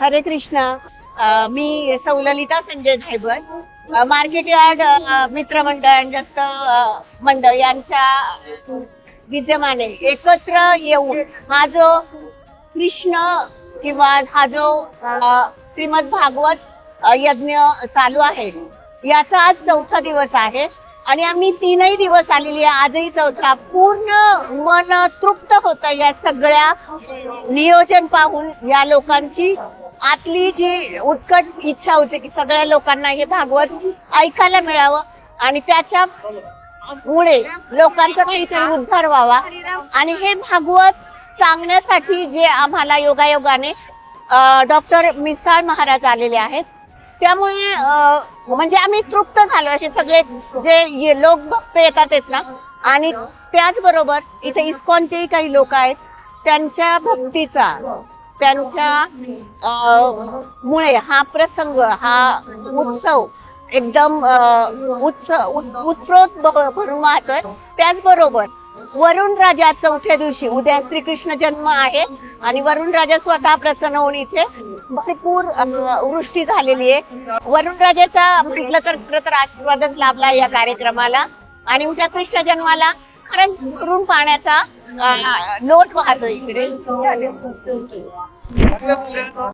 हरे कृष्ण मी सौललिता संजय झायबर मार्केट यार्ड मित्रमंडळ आणि दत्त मंडळ यांच्या विद्यमाने एकत्र येऊन हा जो कृष्ण किंवा हा जो श्रीमद भागवत यज्ञ चालू आहे याचा आज चौथा दिवस आहे. आणि आम्ही तीनही दिवस आलेली आहे. आजही चौथा. पूर्ण मन तृप्त होतं या सगळ्या नियोजन पाहून या लोकांची आतली जी उत्कट इच्छा होती की सगळ्या लोकांना हे भागवत ऐकायला मिळावं आणि त्याच्या मुळे लोकांचा काहीतरी उद्धार व्हावा. आणि हे भागवत सांगण्यासाठी जे आम्हाला योगायोगाने डॉक्टर मिसाळ महाराज आलेले आहेत. त्यामुळे म्हणजे आम्ही तृप्त झालो असे सगळे जे लोक भक्त येतात आहेत ना. आणि त्याचबरोबर इथे इस्कॉनचेही काही लोक आहेत. त्यांच्या भक्तीचा त्यांच्या अ, मुळे हा प्रसंग हा उत्सव एकदम अं उत्सव उत- उत्स्फूर्त भ- भरून वाहतोय. त्याचबरोबर वरुण राजा चौथ्या दिवशी उद्या श्रीकृष्ण जन्म आहे आणि वरुण राजा स्वतः प्रसन्न होऊन इथे भरपूर वृष्टी झालेली आहे. वरुण राजाचा म्हटलं तर खरं तर आशीर्वादच लाभला या कार्यक्रमाला. आणि उद्या कृष्ण जन्माला खरंच करून पाण्याचा नोट पाहतो इकडे